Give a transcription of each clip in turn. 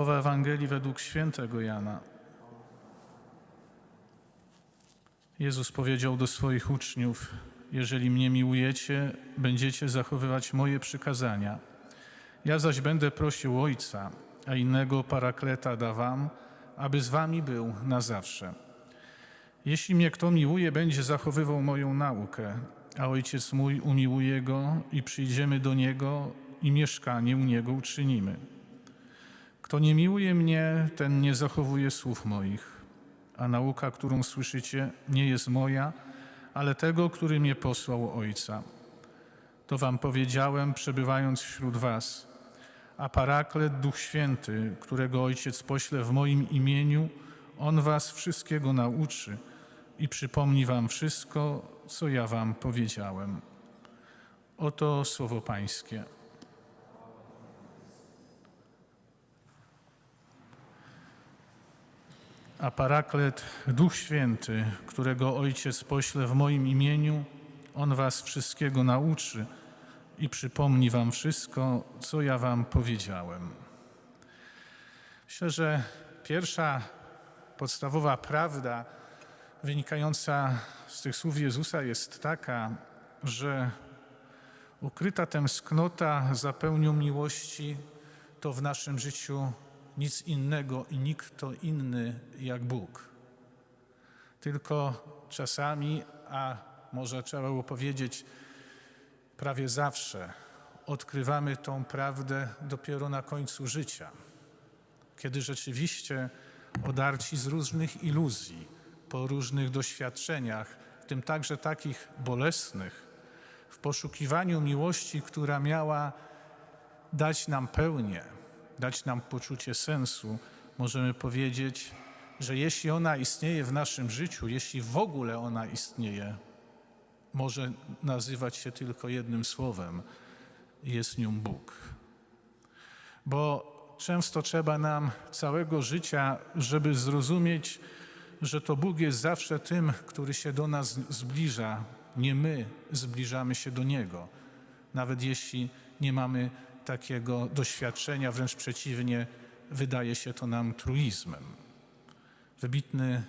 Słowa Ewangelii według świętego Jana. Jezus powiedział do swoich uczniów: Jeżeli mnie miłujecie, będziecie zachowywać moje przykazania. Ja zaś będę prosił Ojca, a innego parakleta da wam, aby z wami był na zawsze. Jeśli mnie kto miłuje, będzie zachowywał moją naukę, a Ojciec mój umiłuje go i przyjdziemy do niego i mieszkanie u niego uczynimy. Kto nie miłuje mnie, ten nie zachowuje słów moich, a nauka, którą słyszycie, nie jest moja, ale tego, który mnie posłał Ojca. To wam powiedziałem, przebywając wśród was. A Paraklet, Duch Święty, którego Ojciec pośle w moim imieniu, On was wszystkiego nauczy i przypomni wam wszystko, co ja wam powiedziałem. Oto słowo Pańskie. A Paraklet, Duch Święty, którego Ojciec pośle w moim imieniu, On was wszystkiego nauczy i przypomni wam wszystko, co ja wam powiedziałem. Myślę, że pierwsza podstawowa prawda wynikająca z tych słów Jezusa jest taka, że ukryta tęsknota za pełnią miłości to w naszym życiu nic innego i nikt to inny jak Bóg. Tylko czasami, a może trzeba było powiedzieć prawie zawsze, odkrywamy tą prawdę dopiero na końcu życia, kiedy rzeczywiście odarci z różnych iluzji, po różnych doświadczeniach, w tym także takich bolesnych, w poszukiwaniu miłości, która miała dać nam pełnię, dać nam poczucie sensu, możemy powiedzieć, że jeśli ona istnieje w naszym życiu, jeśli w ogóle ona istnieje, może nazywać się tylko jednym słowem jest nią Bóg. Bo często trzeba nam całego życia, żeby zrozumieć, że to Bóg jest zawsze tym, który się do nas zbliża, nie my zbliżamy się do Niego. Nawet jeśli nie mamy takiego doświadczenia, wręcz przeciwnie, wydaje się to nam truizmem. Wybitny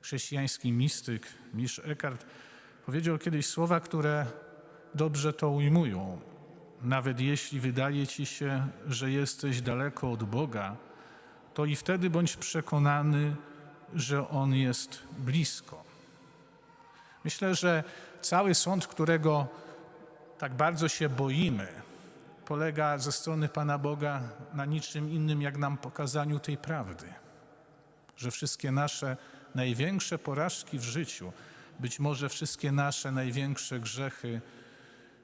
chrześcijański mistyk, Misz Eckhart, powiedział kiedyś słowa, które dobrze to ujmują. Nawet jeśli wydaje ci się, że jesteś daleko od Boga, to i wtedy bądź przekonany, że On jest blisko. Myślę, że cały sąd, którego tak bardzo się boimy, polega ze strony Pana Boga na niczym innym, jak nam pokazaniu tej prawdy, że wszystkie nasze największe porażki w życiu, być może wszystkie nasze największe grzechy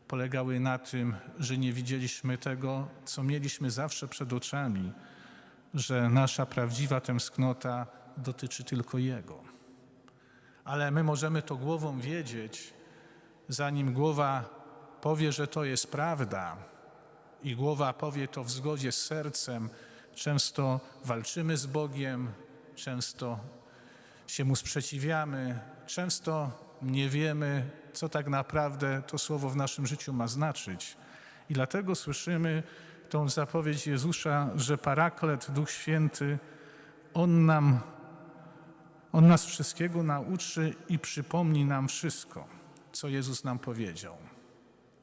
polegały na tym, że nie widzieliśmy tego, co mieliśmy zawsze przed oczami, że nasza prawdziwa tęsknota dotyczy tylko Jego. Ale my możemy to głową wiedzieć, zanim głowa powie, że to jest prawda, i głowa powie to w zgodzie z sercem. Często walczymy z Bogiem, często się Mu sprzeciwiamy, często nie wiemy, co tak naprawdę to słowo w naszym życiu ma znaczyć. I dlatego słyszymy tą zapowiedź Jezusa, że Paraklet, Duch Święty, On nam, On nas wszystkiego nauczy i przypomni nam wszystko, co Jezus nam powiedział.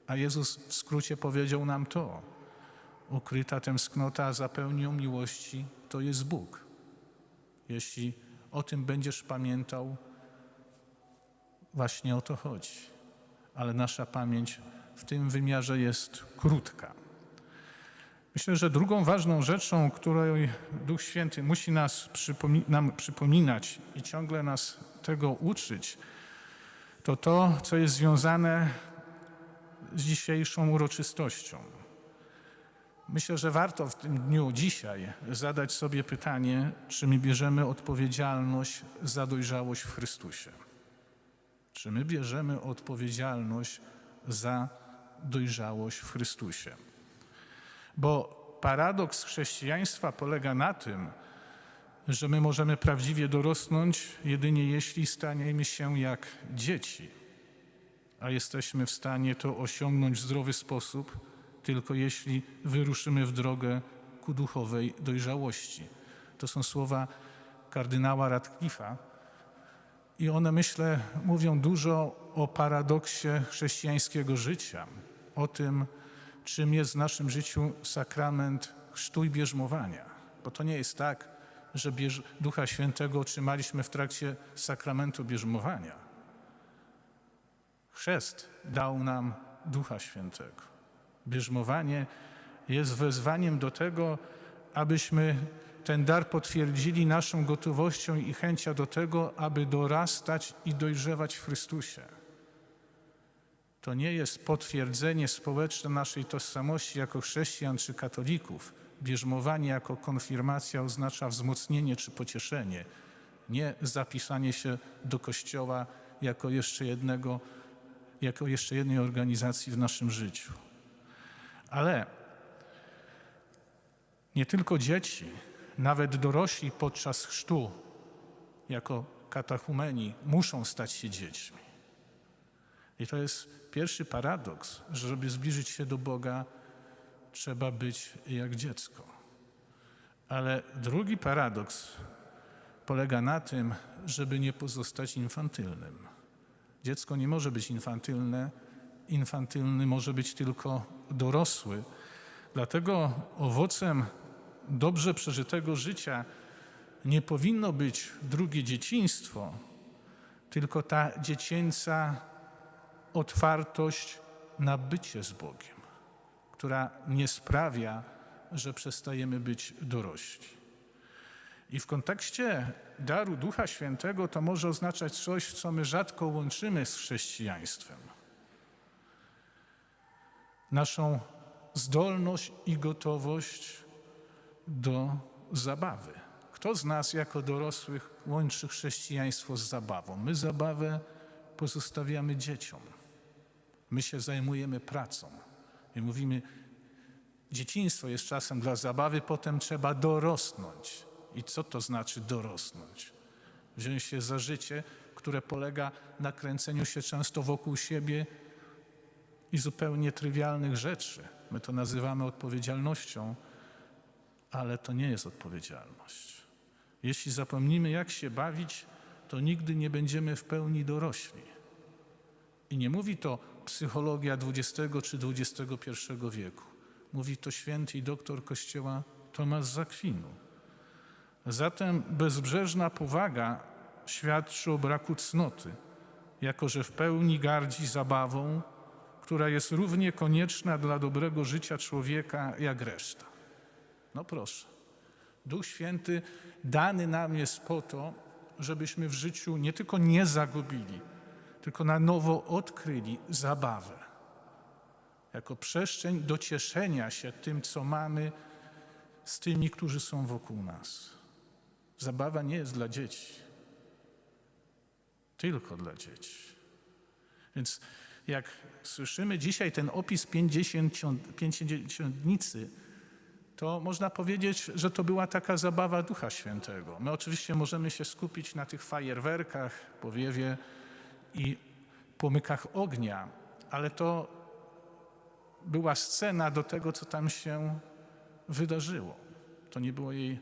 A Jezus w skrócie powiedział nam to. Ukryta tęsknota za pełnią miłości to jest Bóg. Jeśli o tym będziesz pamiętał, właśnie o to chodzi. Ale nasza pamięć w tym wymiarze jest krótka. Myślę, że drugą ważną rzeczą, której Duch Święty musi nas przypomi nam przypominać i ciągle nas tego uczyć, to to, co jest związane z dzisiejszą uroczystością. Myślę, że warto w tym dniu dzisiaj zadać sobie pytanie, czy my bierzemy odpowiedzialność za dojrzałość w Chrystusie. Czy my bierzemy odpowiedzialność za dojrzałość w Chrystusie? Bo paradoks chrześcijaństwa polega na tym, że my możemy prawdziwie dorosnąć jedynie jeśli staniemy się jak dzieci, a jesteśmy w stanie to osiągnąć w zdrowy sposób tylko jeśli wyruszymy w drogę ku duchowej dojrzałości. To są słowa kardynała Radcliffe'a i one, myślę, mówią dużo o paradoksie chrześcijańskiego życia, o tym, czym jest w naszym życiu sakrament chrztu i bierzmowania. Bo to nie jest tak, że bierz, Ducha Świętego otrzymaliśmy w trakcie sakramentu bierzmowania. Chrzest dał nam Ducha Świętego. Bierzmowanie jest wezwaniem do tego, abyśmy ten dar potwierdzili naszą gotowością i chęcią do tego, aby dorastać i dojrzewać w Chrystusie. To nie jest potwierdzenie społeczne naszej tożsamości jako chrześcijan czy katolików. Bierzmowanie jako konfirmacja oznacza wzmocnienie czy pocieszenie, nie zapisanie się do kościoła jako jeszcze jednego, jako jeszcze jednej organizacji w naszym życiu. Ale nie tylko dzieci, nawet dorośli podczas chrztu, jako katechumeni, muszą stać się dziećmi. I to jest pierwszy paradoks, że żeby zbliżyć się do Boga, trzeba być jak dziecko. Ale drugi paradoks polega na tym, żeby nie pozostać infantylnym. Dziecko nie może być infantylne, infantylny może być tylko dorosły. Dlatego owocem dobrze przeżytego życia nie powinno być drugie dzieciństwo, tylko ta dziecięca otwartość na bycie z Bogiem, która nie sprawia, że przestajemy być dorośli. I w kontekście daru Ducha Świętego to może oznaczać coś, co my rzadko łączymy z chrześcijaństwem. Naszą zdolność i gotowość do zabawy. Kto z nas jako dorosłych łączy chrześcijaństwo z zabawą? My zabawę pozostawiamy dzieciom. My się zajmujemy pracą i mówimy, dzieciństwo jest czasem dla zabawy, potem trzeba dorosnąć. I co to znaczy dorosnąć? Wziąć się za życie, które polega na kręceniu się często wokół siebie i zupełnie trywialnych rzeczy. My to nazywamy odpowiedzialnością, ale to nie jest odpowiedzialność. Jeśli zapomnimy, jak się bawić, to nigdy nie będziemy w pełni dorośli. I nie mówi to psychologia XX czy XXI wieku. Mówi to święty i doktor Kościoła Tomasz Zakwinu. Zatem bezbrzeżna powaga świadczy o braku cnoty, jako że w pełni gardzi zabawą, która jest równie konieczna dla dobrego życia człowieka jak reszta. No proszę. Duch Święty dany nam jest po to, żebyśmy w życiu nie tylko nie zagubili, tylko na nowo odkryli zabawę. Jako przestrzeń do cieszenia się tym, co mamy, z tymi, którzy są wokół nas. Zabawa nie jest dla dzieci, tylko dla dzieci. Więc jak słyszymy dzisiaj ten opis pięćdziesiętnicy, to można powiedzieć, że to była taka zabawa Ducha Świętego. My oczywiście możemy się skupić na tych fajerwerkach, powiewie i pomykach ognia, ale to była scena do tego, co tam się wydarzyło. To nie było jej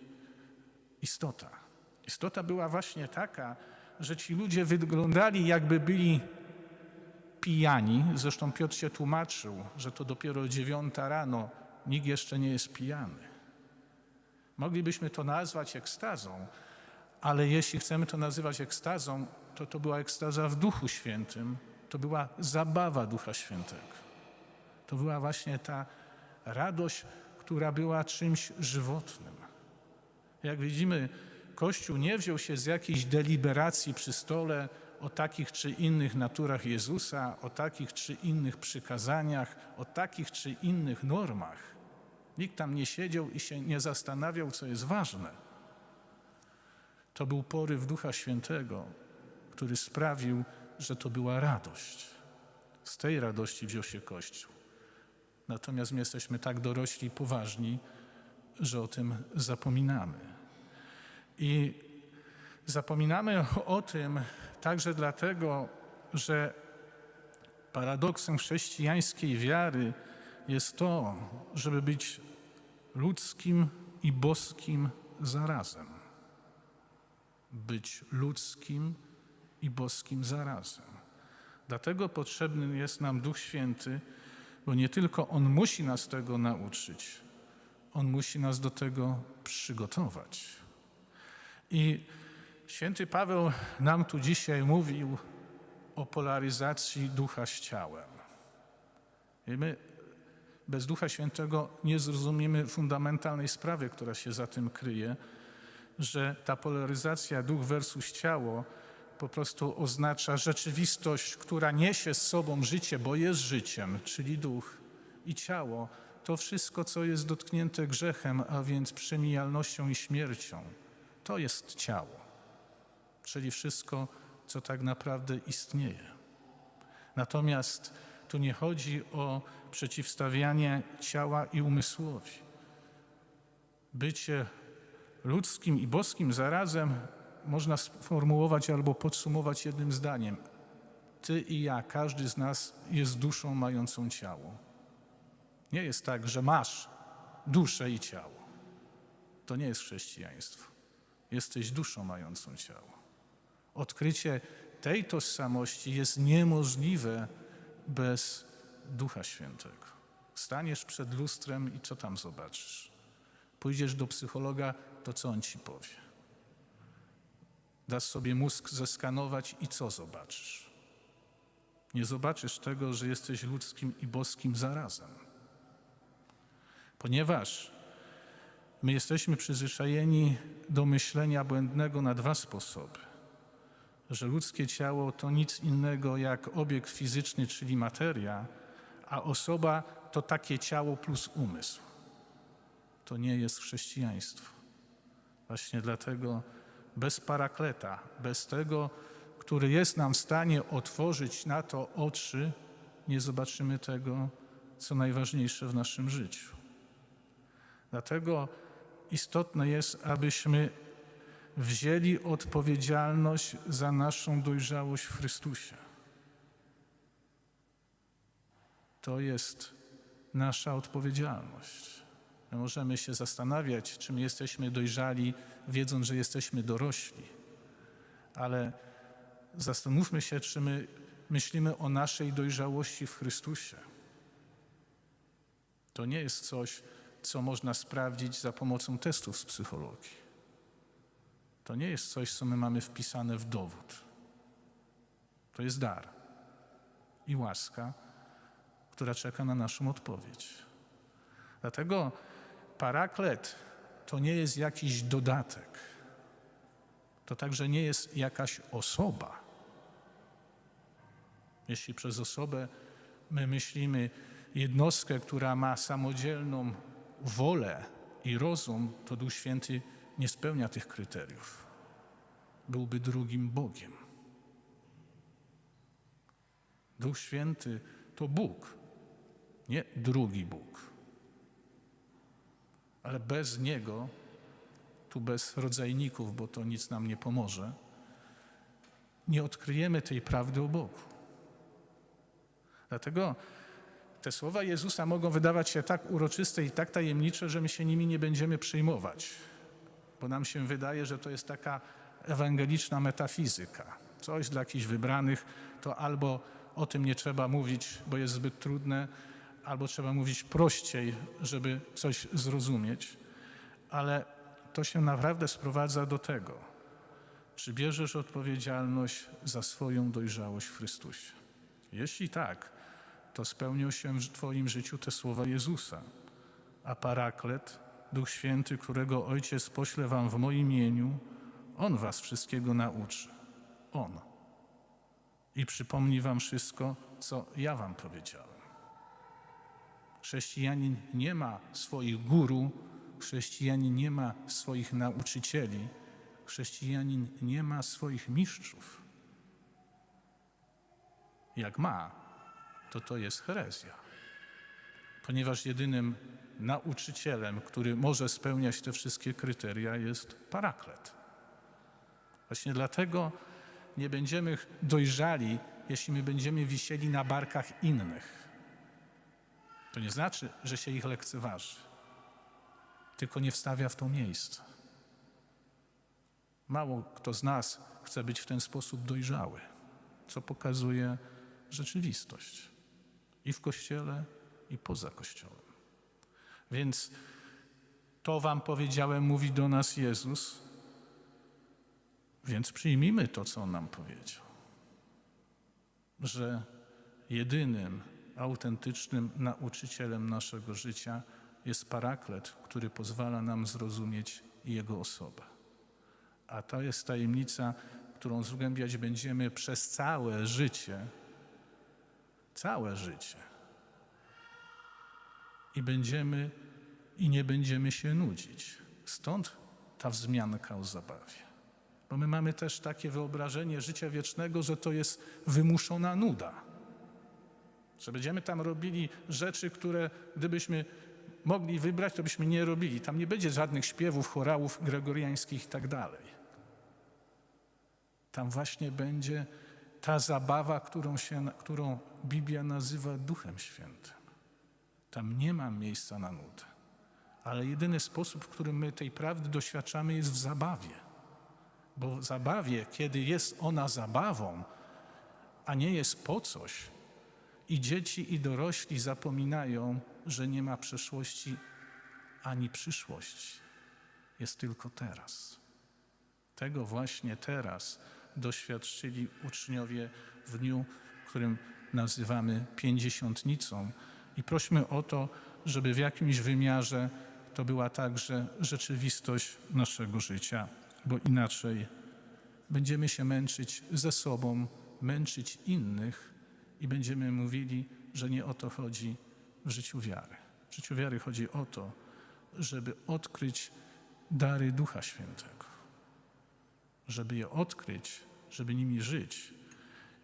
istota. Istota była właśnie taka, że ci ludzie wyglądali, jakby byli pijani. Zresztą Piotr się tłumaczył, że to dopiero dziewiąta rano, nikt jeszcze nie jest pijany. Moglibyśmy to nazwać ekstazą, ale jeśli chcemy to nazywać ekstazą, to to była ekstaza w Duchu Świętym, to była zabawa Ducha Świętego. To była właśnie ta radość, która była czymś żywotnym. Jak widzimy, Kościół nie wziął się z jakiejś deliberacji przy stole o takich czy innych naturach Jezusa, o takich czy innych przykazaniach, o takich czy innych normach. Nikt tam nie siedział i się nie zastanawiał, co jest ważne. To był poryw Ducha Świętego, który sprawił, że to była radość. Z tej radości wziął się Kościół. Natomiast my jesteśmy tak dorośli i poważni, że o tym zapominamy. I zapominamy o tym także dlatego, że paradoksem chrześcijańskiej wiary jest to, żeby być ludzkim i boskim zarazem. Być ludzkim i boskim zarazem. Dlatego potrzebny jest nam Duch Święty, bo nie tylko On musi nas tego nauczyć, On musi nas do tego przygotować. I święty Paweł nam tu dzisiaj mówił o polaryzacji ducha z ciałem. I my bez Ducha Świętego nie zrozumiemy fundamentalnej sprawy, która się za tym kryje, że ta polaryzacja duch versus ciało po prostu oznacza rzeczywistość, która niesie z sobą życie, bo jest życiem, czyli duch i ciało. To wszystko, co jest dotknięte grzechem, a więc przemijalnością i śmiercią, to jest ciało, czyli wszystko, co tak naprawdę istnieje. Natomiast tu nie chodzi o przeciwstawianie ciała i umysłowi. Bycie ludzkim i boskim zarazem można sformułować albo podsumować jednym zdaniem. Ty i ja, każdy z nas jest duszą mającą ciało. Nie jest tak, że masz duszę i ciało. To nie jest chrześcijaństwo. Jesteś duszą mającą ciało. Odkrycie tej tożsamości jest niemożliwe bez Ducha Świętego. Staniesz przed lustrem i co tam zobaczysz? Pójdziesz do psychologa, to co on ci powie? Dasz sobie mózg zeskanować i co zobaczysz? Nie zobaczysz tego, że jesteś ludzkim i boskim zarazem. Ponieważ my jesteśmy przyzwyczajeni do myślenia błędnego na dwa sposoby. Że ludzkie ciało to nic innego jak obiekt fizyczny, czyli materia, a osoba to takie ciało plus umysł. To nie jest chrześcijaństwo. Właśnie dlatego bez parakleta, bez tego, który jest nam w stanie otworzyć na to oczy, nie zobaczymy tego, co najważniejsze w naszym życiu. Dlatego istotne jest, abyśmy wzięli odpowiedzialność za naszą dojrzałość w Chrystusie. To jest nasza odpowiedzialność. My możemy się zastanawiać, czy my jesteśmy dojrzali, wiedząc, że jesteśmy dorośli, ale zastanówmy się, czy my myślimy o naszej dojrzałości w Chrystusie. To nie jest coś, co można sprawdzić za pomocą testów z psychologii. To nie jest coś, co my mamy wpisane w dowód. To jest dar i łaska, która czeka na naszą odpowiedź. Dlatego paraklet to nie jest jakiś dodatek. To także nie jest jakaś osoba. Jeśli przez osobę my myślimy jednostkę, która ma samodzielną wolę i rozum, to Duch Święty nie spełnia tych kryteriów. Byłby drugim Bogiem. Duch Święty to Bóg, nie drugi Bóg. Ale bez Niego, tu bez rodzajników, bo to nic nam nie pomoże, nie odkryjemy tej prawdy o Bogu. Dlatego te słowa Jezusa mogą wydawać się tak uroczyste i tak tajemnicze, że my się nimi nie będziemy przejmować, bo nam się wydaje, że to jest taka ewangeliczna metafizyka. Coś dla jakichś wybranych, to albo o tym nie trzeba mówić, bo jest zbyt trudne, albo trzeba mówić prościej, żeby coś zrozumieć. Ale to się naprawdę sprowadza do tego, czy bierzesz odpowiedzialność za swoją dojrzałość w Chrystusie. Jeśli tak, to spełnią się w Twoim życiu te słowa Jezusa. A paraklet, Duch Święty, którego Ojciec pośle Wam w moim imieniu, On Was wszystkiego nauczy. On. I przypomni Wam wszystko, co ja Wam powiedziałem. Chrześcijanin nie ma swoich guru, chrześcijanin nie ma swoich nauczycieli, chrześcijanin nie ma swoich mistrzów. Jak ma, to to jest herezja. Ponieważ jedynym nauczycielem, który może spełniać te wszystkie kryteria, jest paraklet. Właśnie dlatego nie będziemy dojrzali, jeśli my będziemy wisieli na barkach innych. To nie znaczy, że się ich lekceważy. tylko nie wstawia w to miejsce. Mało kto z nas chce być w ten sposób dojrzały, co pokazuje rzeczywistość i w kościele, i poza kościołem. Więc to Wam powiedziałem, mówi do nas Jezus, więc przyjmijmy to, co On nam powiedział. Że jedynym autentycznym nauczycielem naszego życia jest paraklet, który pozwala nam zrozumieć Jego osobę. A to jest tajemnica, którą zgłębiać będziemy przez całe życie. Całe życie. I będziemy i nie będziemy się nudzić. Stąd ta wzmianka o zabawie. Bo my mamy też takie wyobrażenie życia wiecznego, że to jest wymuszona nuda. Że będziemy tam robili rzeczy, które gdybyśmy mogli wybrać, to byśmy nie robili. Tam nie będzie żadnych śpiewów, chorałów gregoriańskich i tak dalej. Tam właśnie będzie ta zabawa, którą, się, którą Biblia nazywa Duchem Świętym. Tam nie ma miejsca na nudę. Ale jedyny sposób, w którym my tej prawdy doświadczamy, jest w zabawie. Bo w zabawie, kiedy jest ona zabawą, a nie jest po coś, i dzieci, i dorośli zapominają, że nie ma przeszłości ani przyszłości. Jest tylko teraz. Tego właśnie teraz doświadczyli uczniowie w dniu, którym nazywamy pięćdziesiątnicą. I prośmy o to, żeby w jakimś wymiarze to była także rzeczywistość naszego życia, bo inaczej będziemy się męczyć ze sobą, męczyć innych i będziemy mówili, że nie o to chodzi w życiu wiary. W życiu wiary chodzi o to, żeby odkryć dary Ducha Świętego, żeby je odkryć, żeby nimi żyć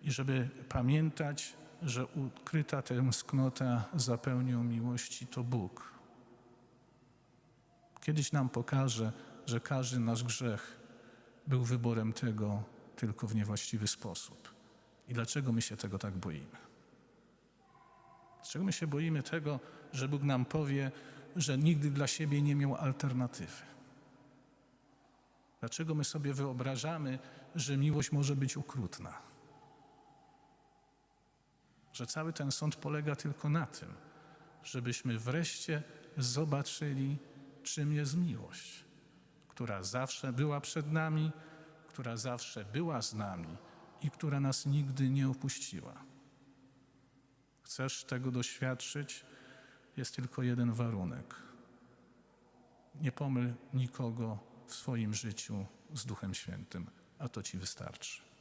i żeby pamiętać, że ukryta tęsknota za pełnią miłości to Bóg. Kiedyś nam pokaże, że każdy nasz grzech był wyborem tego tylko w niewłaściwy sposób. I dlaczego my się tego tak boimy? Dlaczego my się boimy tego, że Bóg nam powie, że nigdy dla siebie nie miał alternatywy? Dlaczego my sobie wyobrażamy, że miłość może być okrutna? Że cały ten sąd polega tylko na tym, żebyśmy wreszcie zobaczyli, czym jest miłość, która zawsze była przed nami, która zawsze była z nami i która nas nigdy nie opuściła. Chcesz tego doświadczyć? Jest tylko jeden warunek. Nie pomyl nikogo w swoim życiu z Duchem Świętym, a to ci wystarczy.